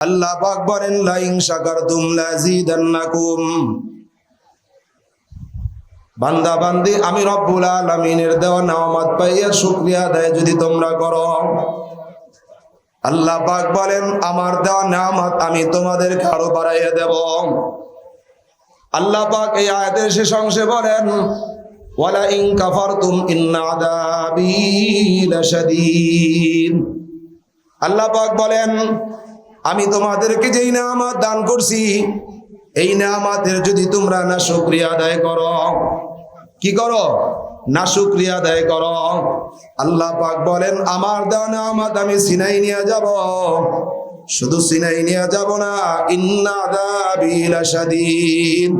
আল্লাহ পাক বলেন লাইন শাকারতুম লাজিদান্নাকুম বান্দা, বান্দি, আমি রব্বুল আলামিনের দেওয়া নামাত পাইয়া শুকরিয়া দেয় যদি তোমরা করো। আল্লাহ পাক বলেন, আমার দেওয়া নামাত আমি তোমাদেরকে আরও বাড়াইয়া দেব। আল্লাহ পাক এই আয়াতের শেষ অংশে বলেন ওয়ালা ইন কাফারতুম ইন্না আযাবি লাশাদীদ। আল্লাহ পাক বলেন আমি তোমাদেরকে যেই নামাত দান করছি, এই নামাতের যদি তোমরা না শুকরিয়া আদায় করো, কি করো? না শুকরিয়া আদায় করো। আল্লাহ পাক বলেন, আমার দান নামাত আমি সিনাই নিয়ে যাব। শুধু সিনাই নিয়ে যাব না, ইন্না আযাবি লাশাদীদ।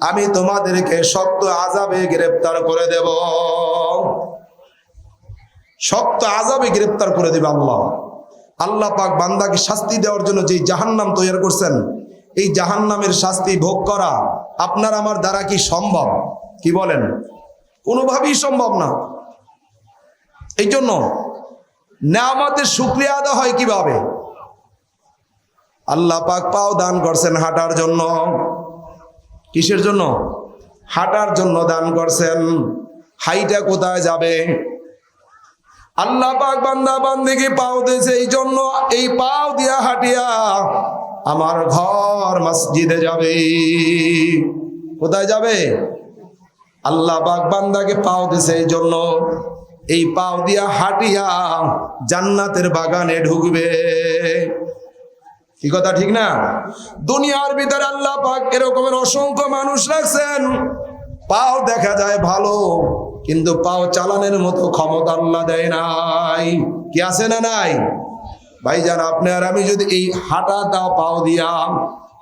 আমি তোমাদেরকে শক্ত আজাবে গ্রেফতার করে দেব। শক্ত আজাবে গ্রেফতার করে দেবে আল্লাহ। আল্লাহ পাক বান্দাকে শাস্তি দেওয়ার জন্য যে জাহান্নাম তৈরি করছেন, এই জাহান্নামের শাস্তি ভোগ করা আপনার আমার দ্বারা কি সম্ভব? কি বলেন? কোনোভাবেই সম্ভব না। এই জন্য নেয়ামতের শুক্রিয়া আদা হয় কীভাবে? আল্লাহ পাক পাও দান করছেন হাঁটার জন্য। কিসের জন্য? হাঁটার জন্য দান করছেন। হাইটা কোথায় যাবে? আল্লাহ পাক বান্দা বান্দিকে পাও দিয়েছে এই জন্য এই পাও দিয়া হাঁটিয়া আমার ঘর মসজিদে যাবে। কোথায় যাবে? আল্লাহ পাক বান্দাকে পাও দিয়েছে এই জন্য এই পাও দিয়া হাঁটিয়া জান্নাতের বাগানে ঢুকবে। কি কথা, ঠিক না? দুনিয়ার ভিতরে আল্লাহ পাক এরকমের অসংখ্য মানুষ রাখছেন। পাও দেখা যায় ভালো। কিন্তু পাও চালানোর মতো ক্ষমতা আল্লাহ দেয় নাই। কি আছে না নাই? ভাইজান, আপনি আর আমি যদি এই হাঁটা দাও পাও দিয়া,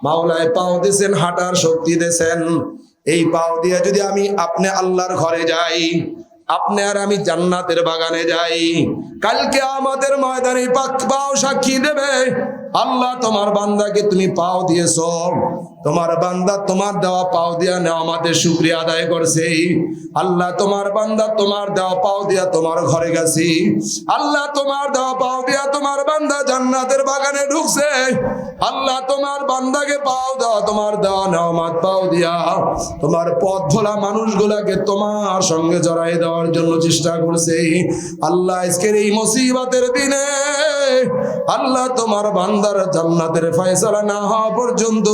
মাওলায় পাও দিয়েছেন হাঁটার শক্তি দিয়েছেন এই পাও দিয়া যদি আমি আপনি আল্লাহর ঘরে যাই, আপনি আর আমি জান্নাতের বাগানে যাই, কালকে আমাদের ময়দানে পাক পাও সাক্ষী দেবে, আল্লাহ তোমার বান্দাকে তুমি পাও দিয়েছ। তোমার বান্দা তোমার দেওয়া পাও দিয়া নেওয়া আমাদের শুক্রিয়া আদায় করছে। আল্লাহ তোমার বান্দা তোমার দেওয়া পাও দিয়া তোমার ঘরে গেছি। আল্লাহ তোমার দেওয়া পাও দিয়া তোমার বান্দা জান্নাতের বাগানে ঢুকছে। আল্লাহ তোমার বান্দাকে পাও দেওয়া, তোমার দেওয়া নেওয়ামাত পাও দিয়া তোমার পথ ভোলা মানুষগুলাকে তোমার সঙ্গে জড়াই দেওয়ার জন্য চেষ্টা করছে। আল্লাহ আজকের এই মুসিবতের দিনে আল্লাহ তোমার বান্দার জান্নাতের ফয়সালা না হওয়া পর্যন্ত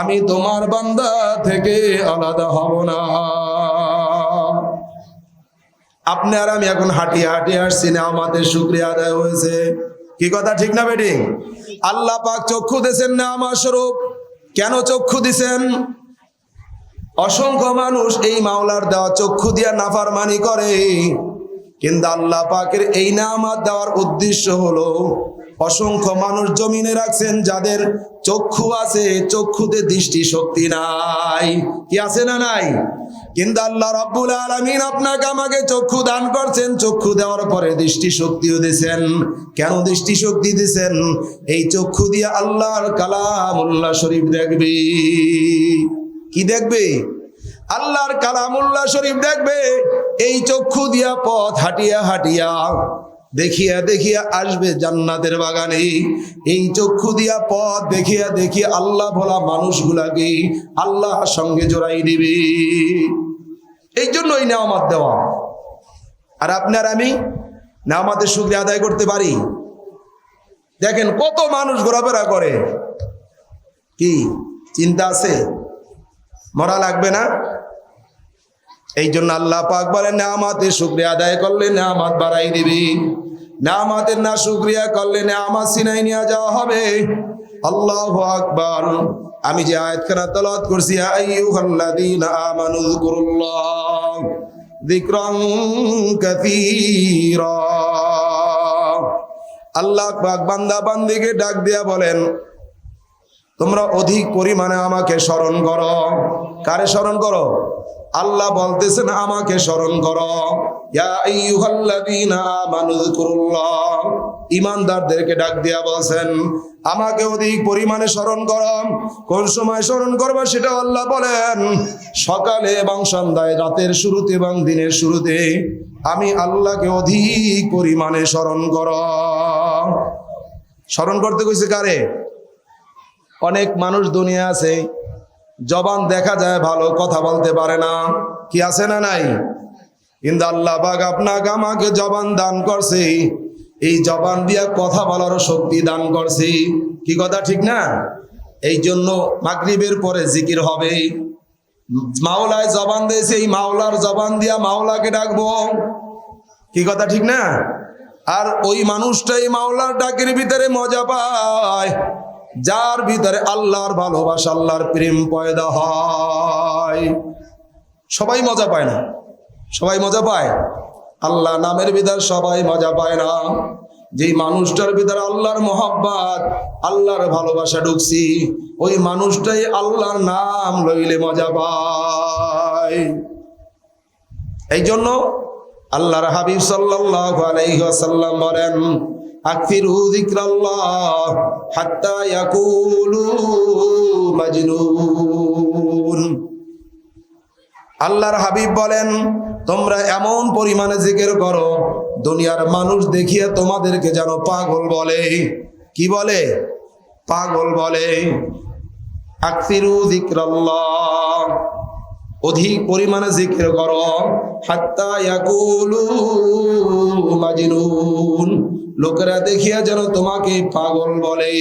আমি তোমার বান্দা থেকে আলাদা হব না। আপনি আর আমি এখন হাঁটিয়ে হাঁটিয়ে আসছি না, আমাদের শুক্রিয়া আদায় হয়েছে। কি কথা, ঠিক না বেটি? আল্লাহ পাক চক্ষু দিয়েছেন না আমার স্বরূপ। কেন চক্ষু দিছেন অসংখ্য মানুষ এই মাওলার দেওয়া চক্ষু দিয়া নাফারমানি করে। কিন্তু আল্লাহ পাকের এই নামাত দেওয়ার উদ্দেশ্য হলো অসংখ্য মানুষ জমিনে রাখছেন যাদের চক্ষু আছে, চক্ষুতে দৃষ্টি শক্তি নাই। কি আছে না নাই? কিন্তু আল্লাহ রাব্বুল আলামিন আপনাকে আমাকে চক্ষু দান করছেন, চক্ষু দেওয়ার পরে দৃষ্টি শক্তিও দিয়েছেন কেন দৃষ্টি শক্তি দিয়েছেন এই চক্ষু দিয়ে আল্লাহর কালামুল্লাহ শরীফ দেখবে। কি দেখবে? আল্লাহর কালামুল্লাহ শরীফ দেখবে। এই চক্ষু দিয়া পথ হাঁটিয়া হাঁটিয়া, দেখিয়া দেখিয়া আসবে জান্নাতের বাগানে। এই চক্ষু দিয়া পথ দেখিয়া দেখিয়া আল্লাহ ভোলা মানুষগুলাকে আল্লাহর সঙ্গে জোড়াই দিবে। এই জন্যই নেওয়ামাত দেওয়া। আর আপনার আমি নেওয়ামাতের শুক্রিয়া আদায় করতে পারি। দেখেন কত মানুষ ঘোরাফেরা করে। কি? চিন্তা আছে? মরা লাগবে না? এই জন্য আল্লাহ পাক বলেন নামাতের শুক্রিয়া আদায় করলে নামাত বাড়াই দিবি। নামাতের না শুক্রিয়া করলে নামাত সিনাই নিয়ে যাওয়া হবে। আল্লাহ আকবার। আমি যে আয়াতখানা তলাত করছি আইয়ুহাল্লাযীনা আমানু যকুরুল্লাহ, যিকরান কাসীরা। আল্লাহ পাক বান্দা বান্দিকে ডাক দিয়া বলেন, তোমরা অধিক পরিমাণে আমাকে স্মরণ করো। কারে স্মরণ করো? আল্লাহ বলতেছেন, আমাকে স্মরণ করো। ইমানদারদেরকে ডাক দিয়া বলছেন, আমাকে অধিক পরিমাণে স্মরণ করো। কোন সময় স্মরণ করবে সেটা আল্লাহ বলেন, সকালে এবং সন্ধ্যায়, রাতের শুরুতে এবং দিনের শুরুতে। আমি আল্লাহকে অধিক পরিমাণে স্মরণ কর। স্মরণ করতে কইছে কারে? অনেক মানুষ দুনিয়া আছে জবান দেখা যায় ভালো কথা বলতে পারে না। কি আছে না নাই? কিন্তু আল্লাহ বাগ আপনাকে আমাকে জবান দান করছে। এই জবান দিয়া কথা বলার শক্তি দান করছে। কি কথা, ঠিক না? এই জন্য মাগরিবের পরে জিকির হবে। মাওলায় জবান দিয়েছে, এই মাওলার জবান দিয়া মাওলাকে ডাকবো। কি কথা, ঠিক না? আর ওই মানুষটাই মাওলার ডাকের ভিতরে মজা পায়। যার ভিতরে আল্লাহর ভালোবাসা, আল্লাহর প্রেম পয়দা হয়। সবাই মজা পায় না? সবাই মজা পায়? আল্লাহ নামের ভিতর সবাই মজা পায় না। যেই মানুষটার ভিতরে আল্লাহর মোহাব্বাত, আল্লাহর ভালোবাসা ঢুকছি, ওই মানুষটাই আল্লাহর নাম লইলে মজা পায়। এই জন্য আল্লাহর হাবিব সাল্লাল্লাহু আলাইহি ওয়াসাল্লাম বলেন আকফিরু যিকরাল্লাহ হাত্তা ইয়াকুলু মাজনুন। আল্লাহর হাবিব বলেন, তোমরা এমন পরিমাণে জিকির করো, দুনিয়ার মানুষ দেখিয়ে তোমাদেরকে যেন পাগল বলে। কি বলে? পাগল বলে। আকফিরু যিকরাল্লাহ, অধিক পরিমাণে জিকির করো, হাত্তা ইয়াকুলু মাজনুন। লোকেরা দেখিয়া যেন তোমাকে পাগল বলে।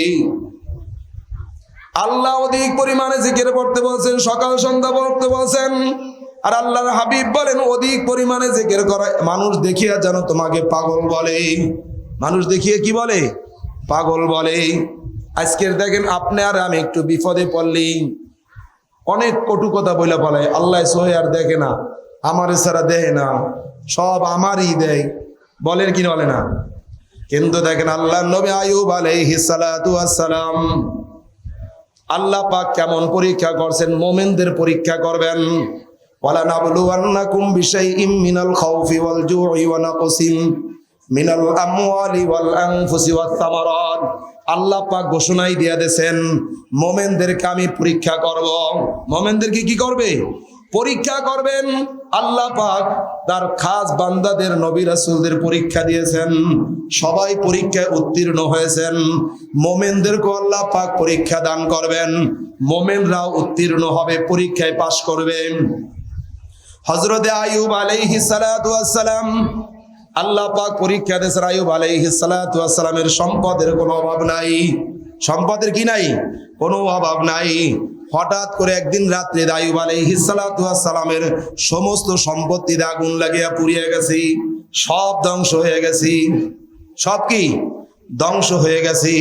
আল্লাহ অধিক পরিমাণে জিকির করতে বলছেন, সকাল সন্ধ্যা পড়তে বলছেন, আর আল্লাহর হাবিব বলেন, অধিক পরিমাণে জিকির করা, মানুষ দেখিয়া যেন তোমাকে পাগল বলে। মানুষ দেখিয়ে কি বলে? পাগল বলে। আজকের দেখেন আপনি আর আমি একটু বিপদে পড়লি। অনেক কটু কথা বলে বলে আল্লাহ সোহে আর দেখে না, আমার ছাড়া দেয় না, সব আমারই দেয়। বলেন কি বলে না? কিন্তু দেখেন আল্লাহ নবী আয়ুব আলাইহিস সালাতু আসসালাম আল্লাহ পাক কেমন পরীক্ষা করছেন? মোমেনদের পরীক্ষা করবেন। ওয়াল জু'i ওয়া নাকসিম মিনাল আমওয়ালি ওয়াল আনফুসি ওয়াত থামারাত আল্লাহ পাক ঘোষণাই দিয়ে দেন মোমেনদেরকে আমি পরীক্ষা করব। মোমেনদেরকে কি করবে? পরীক্ষা করবেন। আল্লাহ পাক তার খাস বান্দাদের নবী রাসূলদের পরীক্ষা দিয়েছেন। সবাই পরীক্ষায় উত্তীর্ণ হয়েছেন। মোমেনদেরকে আল্লাহ পাক পরীক্ষা দান করবেন। মোমেনরাও উত্তীর্ণ হবে, পরীক্ষায় পাশ করবেন হজরতে আয়ুব আলাইহি ওয়াসসালাম, আল্লাহ পাক পরীক্ষা দিয়েছেন আয়ুব আলাইহি ওয়াসসালামের সম্পদের কোনো অভাব নাই। সম্পদের কি নাই? কোনো অভাব নাই। হঠাৎ করে একদিন রাত্রে আয়ুব আলাইহি সালাতু ওয়াসসালামের সমস্ত সম্পত্তিতে আগুন লাগিয়া পুড়িয়ে গেছি, সব ধ্বংস হয়ে গেছি। সব কি? ধ্বংস হয়ে গেছে।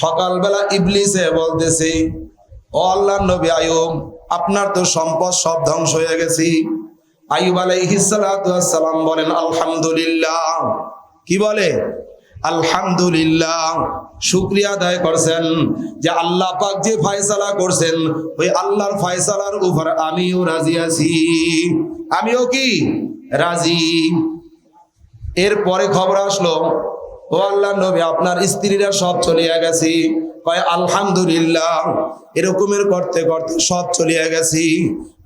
সকালবেলা ইবলিসে বলতেছে, ও আল্লাহ নবী আয়ুব আপনার তো সম্পদ সব ধ্বংস হয়ে গেছে। আয়ুব আলাইহিসালাম বলেন, আলহামদুলিল্লাহ। কি বলে? আলহামদুলিল্লাহ, শুক্রিয়া আদায় করছেন যে আল্লাহ পাক যে ফয়সালা করছেন, ওই আল্লাহর ফয়সালার উপর আমিও রাজি আছি। আমিও কি? রাজি। এরপরে খবর আসলো, ও আল্লাহ নবী, আপনার স্ত্রীরা সব চলিয়া গেছি। কয়, আলহামদুলিল্লাহ, এরকমের করতে করতে সব চলিয়া গেছি।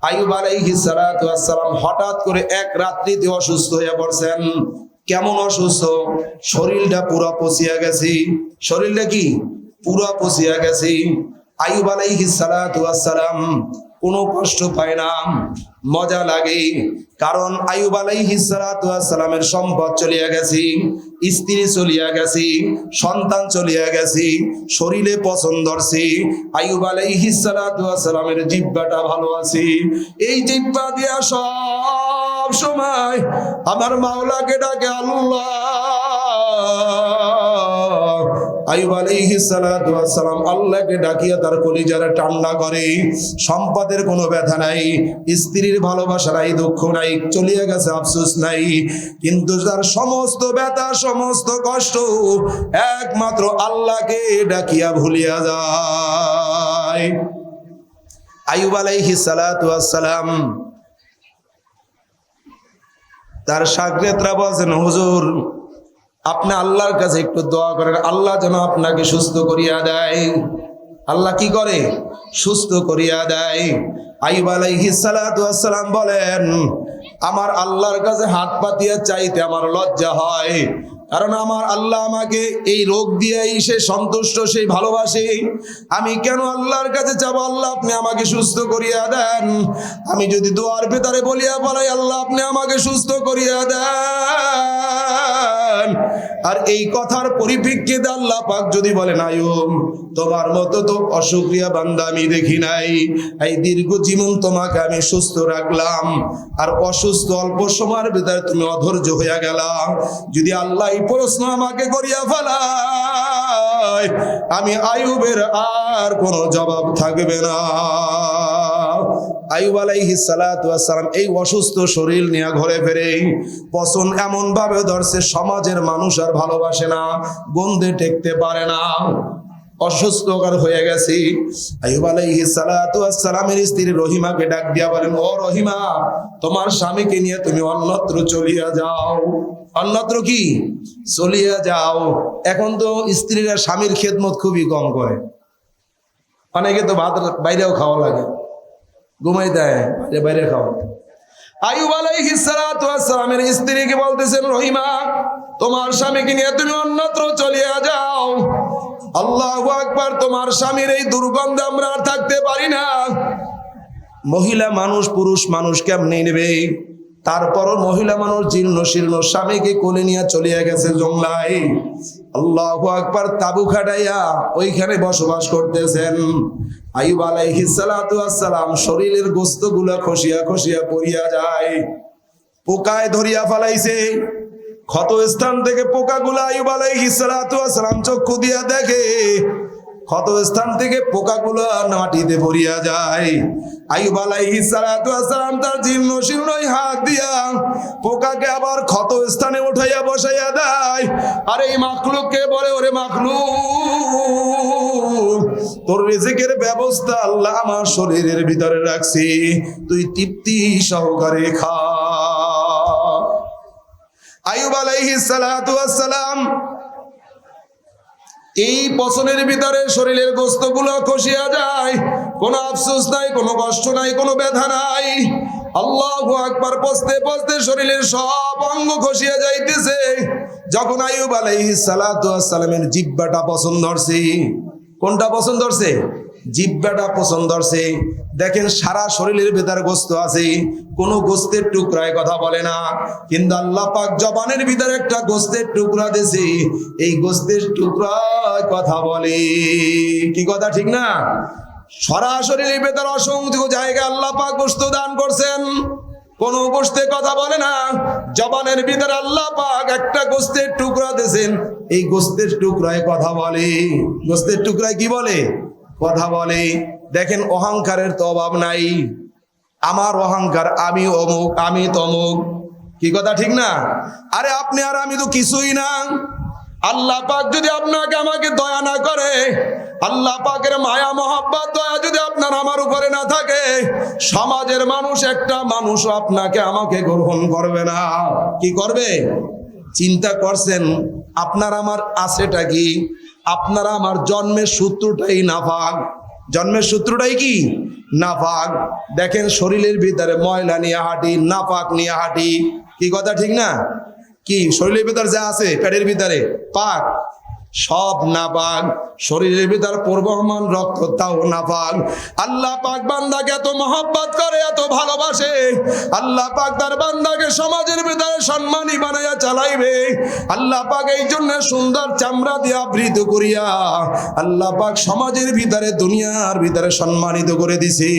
আয়ুব আলাইহিস সালাম হঠাৎ করে এক রাত্রিতে অসুস্থ হয়ে পড়ছেন। কেমন অসুস্থ? শরীরটা পুরা পচিয়া গেছি। শরীরটা কি? পুরা পচিয়া গেছি। আয়ুব আলাইহিস সালাতু সালাম কোনো কষ্ট পায় না। মজা লাগে। কারণ আয়ুব সালামের সম্পদ চলিয়া গেছি, স্ত্রী চলিয়া গেছি, সন্তান চলিয়া গেছি, শরীরে পছন্দ ধরছি। আয়ুব সালামের জিহ্বাটা ভালো আছে। এই জিহ্বা দিয়া সব সময় আমার মাওলাকে ডাকে আল্লাহ। আয়ুব আলাইহিস সালাতু ওয়াস সালাম আল্লাহকে ডাকিয়া তার কলিজারে ঠান্ডা করে। সম্পদের কোনো ব্যথা নাই, স্ত্রীর ভালোবাসা নাই, দুঃখ নাই, চলিয়ে গেছে আফসোস নাই। কিন্তু তার সমস্ত ব্যথা, সমস্ত কষ্ট একমাত্র আল্লাহকে ডাকিয়া ভুলিয়া যায়। আয়ুব আলাইহিস সালাতু ওয়াস সালাম তার সাগরেতরা বলছেন, হুজুর, আপনি আল্লাহর কাছে একটু দোয়া করেন। আল্লাহ যেন আপনাকে সুস্থ করিয়া দেয়। আল্লাহ কি করে? সুস্থ করিয়া দেয়। আইব বলেন, আমার আল্লাহর কাছে হাত পাতিয়া চাইতে আমার লজ্জা হয়। কারণ আমার আল্লাহ আমাকে এই রোগ দিয়েই, সে সন্তুষ্ট সেই ভালোবাসে। আমি কেন আল্লাহর কাছে যাব? আল্লাহ আপনি আমাকে সুস্থ করিয়া দেন। আমি যদি দোয়ার ভেতরে বলিয়া বলাই আল্লাহ আপনি আমাকে সুস্থ করিয়া দেন। আর এই কথার পরিপ্রেক্ষিতে আল্লাহ পাক যদি বলেন, আয়ুম, তোমার মতো তো অসুক্রিয়া বান্দা আমি দেখি নাই। এই দীর্ঘ জীবন তোমাকে আমি সুস্থ রাখলাম। আর অসুস্থ অল্প সময়ের ভিতরে তুমি অধৈর্য হইয়া গেলাম যদি আল্লাহ এই প্রশ্ন আমাকে করিয়া ফেলায়, আমি আয়ুবের আর কোনো জবাব থাকবে না। সালাতু ওয়াস সালাম এই অসুস্থ শরীর নিয়ে ঘরে ফেরে এমন ভাবে ধরছে, সমাজের মানুষ আর ভালোবাসে না, গন্ধে টেকতে পারে না। অসুস্থকর হয়ে গেছি। সালাতু ওয়াস সালামের স্ত্রী রহিমাকে ডাক দিয়া বলেন, ও রহিমা, তোমার স্বামীকে নিয়ে তুমি অন্যত্র চলিয়া যাও। অন্যত্র কি? চলিয়া যাও। এখন তো স্ত্রীরা স্বামীর খেদমত খুবই কম করে। অনেকে তো ভাত বাইরেও খাওয়া লাগে। ঘুমাই দেয়, বাইরে বাইরে খাওয়া আয়ুব আলাইহিস সালাতু ওয়াস সালামের স্ত্রীকে বলতেছেন, রহিমা, তোমার স্বামীকে নিয়ে তুমি অন্যত্র চলিয়া যাও। আল্লাহ একবার তোমার স্বামীর এই দুর্গন্ধ আমরা আর থাকতে পারি না। মহিলা মানুষ, পুরুষ মানুষ কেমনে নেবে? তারপরও মহিলা মানুষ জীর্ণ শীর্ণ স্বামীকে কোলে নিয়ে চলিয়া গেছে জংলায় আল্লাহ আকবার তাবু খাটাইয়া ওইখানে বসবাস করতেছেন। আইব আলাইহিস সালাতু আসসালাম শরীরের গোস্তগুলা খসিয়া খসিয়া পড়িয়া যায়। পোকায় ধরিয়া ফেলাইছে। ক্ষত স্থান থেকে পোকাগুলা আইব আলাইহিস সালাতু আসসালাম চক্ষু দিয়া দেখে। ক্ষত স্থান থেকে পোকাগুলো মাটিতে পড়িয়া যায়। আইব আলাইহিস সালাতু আসসালাম তার জীর্ণ শীর্ণই হাত দিয়া পোকাকে আবার ক্ষত স্থানে উঠাইয়া বসাইয়া দেয়। আর এই মাখলুককে বলে? ওরে মাখলুক। তোর রিজিকের ব্যবস্থা আল্লাহ আমার শরীরের ভিতরে রাখছি। তুই তৃপ্তি সহকারে খা। আইব আলাইহিস সালাতু আসসালাম এই পছনের ভিতরে শরীরের গোস্তগুলো খসিয়া যায়। কোনো আফসোস নাই, কোনো কষ্ট নাই, কোনো ব্যথা নাই। আল্লাহ আকবার, পচতে পচতে শরীরের সব অঙ্গ খসিয়া যাইতেছে। যখন আয়ুব আলাইহিস আসসালামের জিব্বাটা পছন্দ ধরছে কোনটা পছন্দ ধরছে জিব্বাটা পছন্দ ধরছে দেখেন সারা শরীরের ভেতর গোস্ত আছে, কোনো গোস্তের টুকরায় কথা বলে না। কিন্তু আল্লাহ পাক জবানের ভিতরে একটা গোস্তের টুকরা দিয়েছে, এই গোস্তের টুকরায় কথা বলে। কি কথা, ঠিক না? সরাসরি ভেতর অসংখ্য জায়গায় আল্লাহ পাক গোস্ত দান করছেন। কোন গোস্তে কথা বলে না। জবানের ভিতরে আল্লাহ পাক একটা গোস্তের টুকরা দিয়েছেন, এই গোস্তের টুকরায় কথা বলে। গোস্তের টুকরায় কি বলে? কথা বলে, দেখেন অহংকারের তো অভাব নাই। আমার অহংকার আমি অমুক, আমি তমুক। কি কথা, ঠিক না? আরে আপনি আর আমি তো কিছুই না। আল্লাহ পাক যদি আপনাকে আমাকে দয়া না করে, আল্লাহ পাকের মায়া, মহাব্বত, দয়া যদি আপনার আমার উপরে না থাকে, সমাজের মানুষ একটা মানুষ আপনাকে আমাকে গ্রহণ করবে না। কি করবে? চিন্তা করছেন, আপনার আমার আছেটা কি? আপনারা আমার জন্মের সূত্রটাই নাফাক। জন্মের সূত্রটাই কি? নাফাক। দেখেন শরীরের ভিতরে ময়লা নিয়ে হাঁটি, নাফাক নিয়ে হাঁটি। কি কথা ঠিক না? কি? শরীরের ভিতরে যা আছে, পেটের ভিতরে, পাক। সব নাপাক। শরীরের ভিতর প্রবহমান রক্ত তাও নাপাক। আল্লাহ পাক বান্দাকে এত মহব্বত করে, এত ভালোবাসে। আল্লাহ পাক তার বান্দাকে সমাজের ভিতরে সম্মানী বানাইয়া চালাইবে। আল্লাহ পাক এই জন্য সুন্দর চামড়া দিয়ে আবৃত করিয়া আল্লাহ পাক সমাজের ভিতরে, দুনিয়ার ভিতরে সম্মানিত করে দিছে।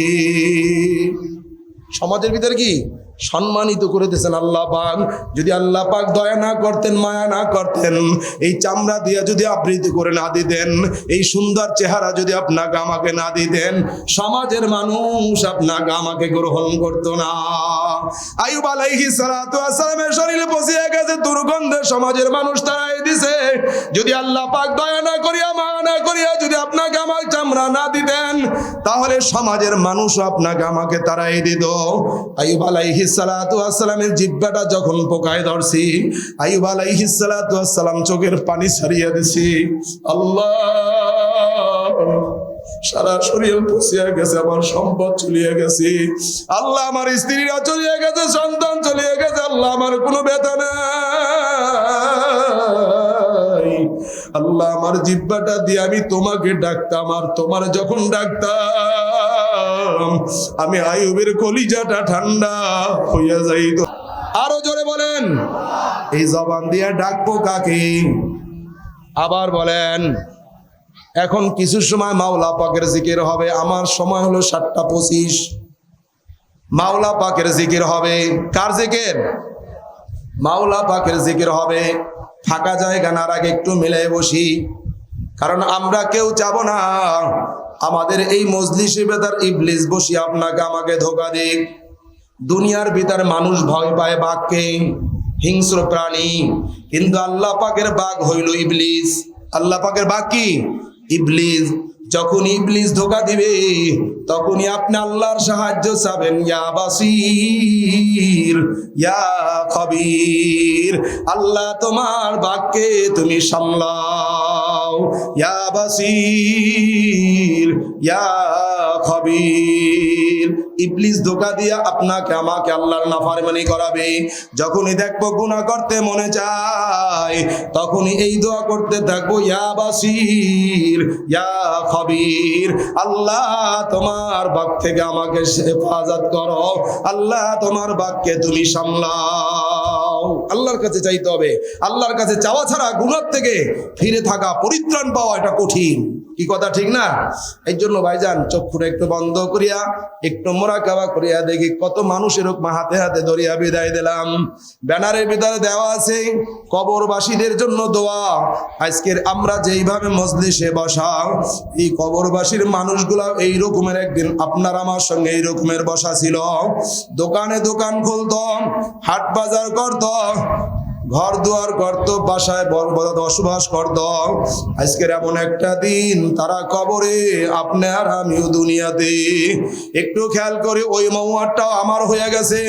সমাজের ভিতরে কি? সম্মানিত করে দিয়েছেন আল্লাহ পাক। যদি আল্লাহ পাক দয়া না করতেন, মায়া না করতেন, এই চামড়া দিয়ে যদি আবৃত্তি করে না দিতেন, এই সুন্দর চেহারা যদি আপনাকে আমাকে না দিতেন, সমাজের মানুষ আপনাকে আমাকে গ্রহণ করতো না। আয়ুব আলাইহি সালাতু আসসালামের শরীরে বসিয়ে গেছে দুর্গন্ধে সমাজের মানুষ তারাই দিছে যদি আল্লাহ পাক দয়া না করিয়া, মায়া না করিয়া যদি আপনাকে আমার চামড়া না দিতেন, তাহলে সমাজের মানুষ আপনাকে আমাকে তারাই দিত। আয়ুব আলাইহি সালাতু আসসালামের জিব্বাটা যখন পোকায় ধরছি আয়ুব আলাইহি সালাতু আসসালাম চোখের পানি ছাড়িয়ে দিছি। আল্লাহ, সারা শরীর পচিয়া গেছে, আমার সম্পদ চলিয়ে গেছে। আল্লাহ আমার স্ত্রীরা চলিয়ে গেছে, সন্তান চলিয়ে গেছে, আল্লাহ আমার কোনো নাই। আল্লাহ আমার জিব্বাটা দিয়ে আমি তোমাকে ডাকতাম, আর তোমার যখন ডাকতাম, আমি আয়ুবের কলিজাটা ঠান্ডা হইয়া যাইত। আরও জোরে বলেন, এই জবান দিয়ে ডাকবো কাকে? আবার বলেন, এখন কিছু সময় মাওলা পাকের জিকির হবে, আমার সময় হলো সাতটা পঁচিশ। মাওলা পাকের জিকির হবে, কার জিকির? মাওলা পাকের জিকির হবে। ফাঁকা জায়গা নার আগে একটু মিলে বসি। কারণ আমরা কেউ যাব না। আমাদের এই মজলিসে বেদার ইবলিস বসি, আপনাকে আমাকে ধোকা দিক। দুনিয়ার ভিতর মানুষ ভয় পায় বাঘকে, হিংস্র প্রাণী। কিন্তু আল্লাহ পাকের বাঘ হইল ইবলিস। আল্লাহ পাকের বাঘ কি? ইবলিস। যখন ইবলিস ধোকা দিবে, তখনই আপনি আল্লাহর সাহায্য চাবেন, ইয়া বাসির ইয়া খবির আল্লাহ তোমার বাক্যে তুমি সামলাও। ইয়া বাসির ইয়া খবির। এই দোয়া করতে ইয়া আল্লাহ তোমার বাক থেকে আমাকে হেফাজত করো। আল্লাহ তোমার বাক্যে তুমি সামলাও। আল্লাহর কাছে চাইতে হবে। আল্লাহর কাছে চাওয়া ছাড়া গুনার থেকে ফিরে থাকা পরিত্রাণ পাওয়া এটা কঠিন। কি কথা ঠিক না? এই জন্য ভাইজান চক্ষুটা একটু বন্ধ করিয়া, একটু মোরাকাবা করিয়া দেখি কত মানুষ এরকম হাতে হাতে ধরিয়া বিদায় দিলাম। ব্যানারের ভিতরে দেওয়া আছে, কবরবাসীদের জন্য দোয়া। আজকের আমরা যেইভাবে মজলিসে বসা এই কবরবাসীর মানুষগুলা এই রকমের একদিন আপনার আমার সঙ্গে এই রকমের বসা ছিল। দোকানে দোকান খুলত, হাট বাজার করত ঘর দুয়ার বাসায় বসবাস আজকের এমন একটা দিন, তারা কবরে আপনি আর আমিও দুনিয়াতে। একটু খেয়াল করে ওই আমার হয়ে গেছে,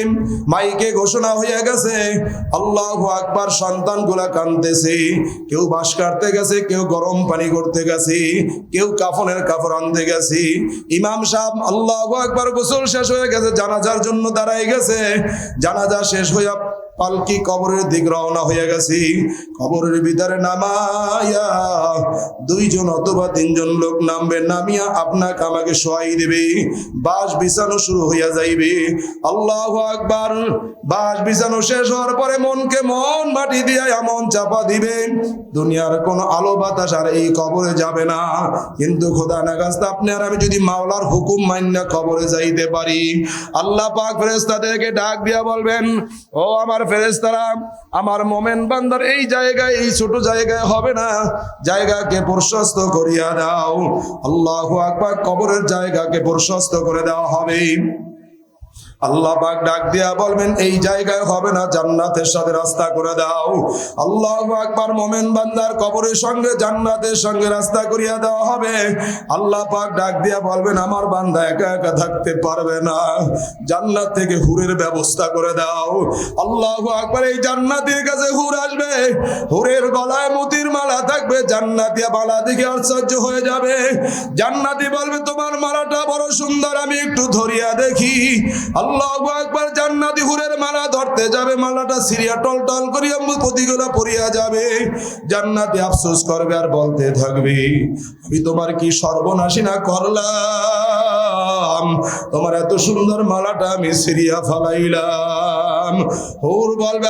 মাইকে ঘোষণা হয়ে গেছে, আল্লাহ আকবার সন্তানগুলা কানতেছে কেউ বাঁশ কাটতে গেছে, কেউ গরম পানি করতে গেছে, কেউ কাফনের কাপড় আনতে গেছে। ইমাম সাহেব আল্লাহ আকবার গোসল শেষ হয়ে গেছে, জানাজার জন্য দাঁড়ায় গেছে। জানাজা শেষ হইয়া পালকি কবরের দিক রওনা হয়ে গেছি। কবরের ভিতরে নামায়া দুইজন অথবা তিনজন লোক নামবে, নামিয়া আপনাকে আমাকে শোয়াই দেবে। বাস বিছানো শুরু হইয়া যাইবে। আল্লাহ আকবার বাস বিছানো শেষ হওয়ার পরে মনকে মন মাটি দিয়া এমন চাপা দিবে, দুনিয়ার কোনো আলো বাতাস আর এই কবরে যাবে না। কিন্তু খোদা নাগাস্তা আপনি আর আমি যদি মাওলার হুকুম মান্যা কবরে যাইতে পারি, আল্লাহ পাক ফেরেস্তাদেরকে ডাক দিয়া বলবেন, ও আমার ফেরেস্তারা আমার মোমেন বান্দার এই জায়গায়, এই ছোট জায়গায় হবে না। জায়গাকে প্রশস্ত করিয়া দাও। আল্লাহ কবরের জায়গাকে প্রশস্ত করে দেওয়া হবে। আল্লাহ পাক ডাক দিয়া বলবেন, এই জায়গায় হবে না, জান্নাতের সাথে রাস্তা করে দাও। আল্লাহ আকবার, মোমেন বান্দার কবরের সঙ্গে, জান্নাতের সঙ্গে রাস্তা করিয়া দেওয়া হবে। আল্লাহ পাক ডাক দিয়া বলবেন, আমার বান্দা একা একা থাকতে পারবে না। জান্নাত থেকে হুরের ব্যবস্থা করে দাও। আল্লাহ আকবার, এই জান্নাতের কাছে হুর আসবে। হুরের গলায় মতির মালা থাকবে, জান্নাতিয়া মালা দেখে আশ্চর্য হয়ে যাবে। জান্নাতি বলবে, তোমার মালাটা বড় সুন্দর, আমি একটু ধরিয়া দেখি। আল্লাহ একবার জান্নাতি হুরের মালা ধরতে যাবে, মালাটা সিরিয়া টল টল যাবে। জান্নাতি আফসোস করবে আর বলতে থাকবে, আমি তোমার কি সর্বনাশী না করলাম? তোমার এত সুন্দর মালাটা আমি সিরিয়া ফালাইলাম। হুর বলবে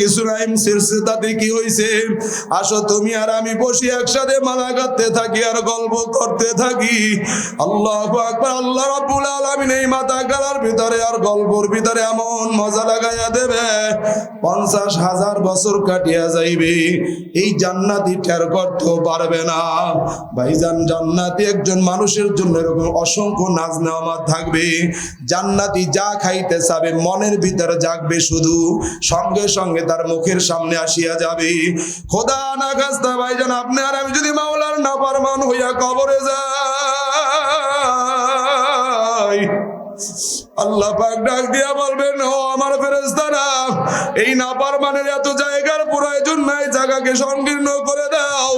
কিছু নাই তাতে কি হয়েছে আসো তুমি আর আমি বসি একসাথে মালা থাকি আর গল্প করতে থাকি। আল্লাহ আল্লাহ এই মাথা গালার ভিতরে আর গল্পর ভিতরে এমন মজা লাগাইয়া দেবে, পঞ্চাশ হাজার বছর কাটিয়া যাইবে। এই জান্নাতি টের করতেও পারবে না। ভাইজান, জান্নাতি একজন মানুষের জন্য এরকম অসংখ্য নাজ নেওয়া থাকবে। জান্নাতি যা খাইতে চাবে, মনের ভিতরে জাগবে শুধু। সঙ্গে সঙ্গে তার মুখের সামনে আসিয়া যাবে। খোদা না খাস্তা ভাইজান আপনি আর আমি যদি মাওলার না পারমান হইয়া কবরে যাই। আল্লাহ পাক ডাক দিয়া বলবেন, ও আমার ফেরেশতারা, এই নাপারমানের এত জায়গার প্রয়োজন নাই, জায়গাকে সংকীর্ণ করে দাও।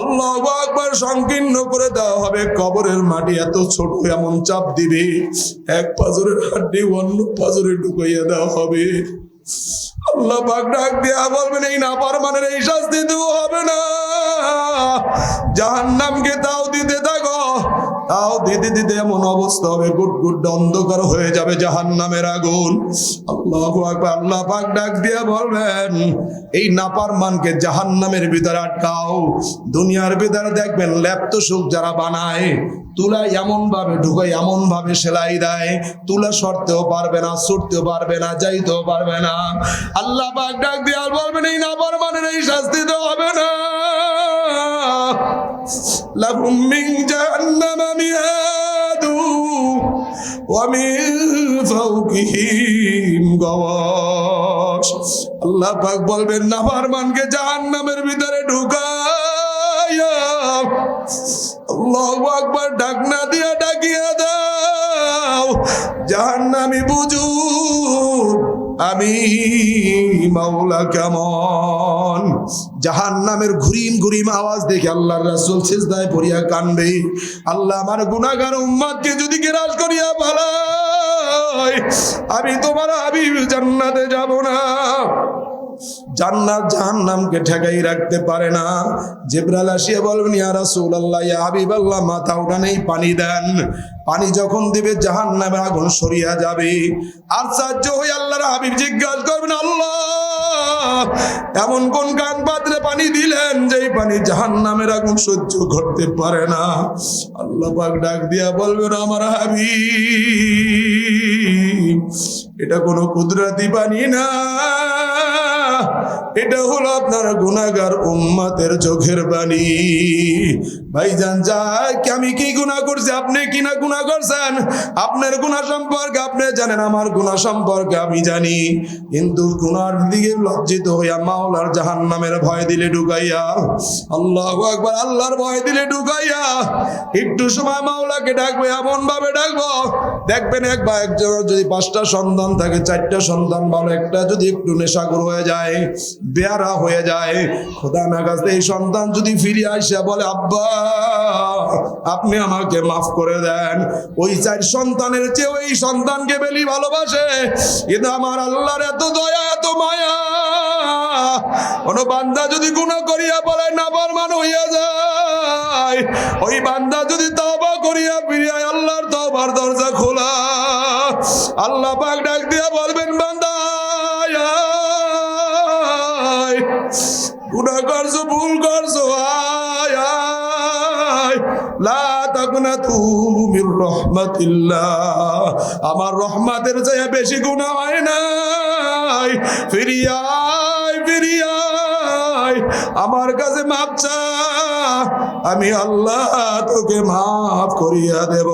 আল্লাহ আকবার, সংকীর্ণ করে দেওয়া হবে কবরের মাটি এত ছোট, এমন চাপ দিবে, এক পাজরের হাড্ডি অন্য পাজরে ঢুকাইয়া দেওয়া হবে। আল্লাহ পাক ডাক দিয়া বলবেন, এই না পারমানের এই শাস্তি দেওয়া হবে না। জাহান্নামকে তাও দিতে থাকো। তাও দিতে দিতে এমন অবস্থা হবে গুট গুট অন্ধকার হয়ে যাবে জাহান্নামের আগুন। আল্লাহ আল্লাহ পাক ডাক দিয়ে বলবেন, এই নাপারমানকে জাহান্নামের ভিতরে আটকাও। দুনিয়ার ভিতরে দেখবেন ল্যাপ্ত সুখ যারা বানায়, তুলা এমন ভাবে ঢুকাই এমন ভাবে সেলাই দেয়। তুলা সরতেও পারবে না, ছুটতেও পারবে না, যাইতেও পারবে না। আল্লাহ পাক ডাক দিয়ে আর বলবেন, এই নাপার পারমানের এই শাস্তি তো হবে না। মিন জাহান্নামা মিহাদু ওয়া মিন ফাওকিহিম গাওয়াশ। আল্লাহ পাক বলবেন না পারমানকে জাহান্নামের ভিতরে ঢুকায়া আল্লাহু আকবার ডাক না দিয়া ডাকিয়া দাও। জাহান্নামী বুঝু আমি মাওলা কেমন? জাহান নামের ঘুরিম ঘুরিম আওয়াজ দেখে আল্লাহর শেষ দায় পড়িয়া কানবে আল্লাহ আমার গুনাহগার উম্মাদকে যদি গ্রাস করিয়া ভালো আমি তোমার আবির জান্নাতে যাব না। জান্নাত জাহান্নামকে ঠেকাই রাখতে পারে না। জেব্রাল আসিয়া বলবেন ইয়া রাসূলুল্লাহ, ইয়া হাবিবাল্লাহ, মাথা উঠানেই পানি দেন। পানি যখন দিবে জাহান্নামের আগুন সরিয়া যাবে। আর সাহায্য হয়ে আল্লাহর হাবিব জিজ্ঞাসা করবেন, আল্লাহ, এমন কোন গান পাত্রে পানি দিলেন, যেই পানি জাহান্নামের আগুন সহ্য করতে পারে না? আল্লাহ পাক ডাক দিয়া বলবেন, আমার হাবিব, এটা কোনো কুদরতি পানি না। এটা হলো আপনার গুনাগার উম্মাতের চোখের বাণী। ভাইজান, যাই আমি কি গুনাহ করছি? আপনি কি না গুনাহ করছেন? আপনার গুনাহ সম্পর্কে আপনি জানেন, আমার গুনাহ সম্পর্কে আমি জানি। কিন্তু গুনার দিকে লজ্জিত হইয়া মাওলার জাহান্নামের ভয় দিলে ঢুকাইয়া, আল্লাহু আকবার, আল্লাহর ভয় দিলে ঢুকাইয়া, একটু সময় মাওলাকে ডাকবে এমন ভাবে ডাকবো, দেখবেন এক বা একজন যদি পাঁচটা সন্তান থাকে, চারটা সন্তান ভালো, একটা যদি একটু নেশাগুর হয়ে যায় বেয়ারা হয়ে যায়। খোদা না কাছে এই সন্তান যদি ফিরে আসে, বলে, আব্বা, আপনি আমাকে মাফ করে দেন। ওই চার সন্তানের চেয়ে ওই সন্তানকে বেলি ভালোবাসে। কিন্তু আমার আল্লাহর এত দয়া, এত মায়া। কোন বান্দা যদি গুনাহ করিয়া বলে না বরমান হইয়া যায়। ওই বান্দা যদি তওবা করিয়া ফিরিয়া আল্লাহর তওবার দরজা খোলা। আল্লাহ পাক রাহমাতিল্লাহ। আমার রহমাতের চেয়ে বেশি গুণা হয় নাই। ফিরিয়ায় ফিরিয়ায় আমার কাছে মাপ চা। আমি আল্লাহ তোকে মাফ করিয়া দেব।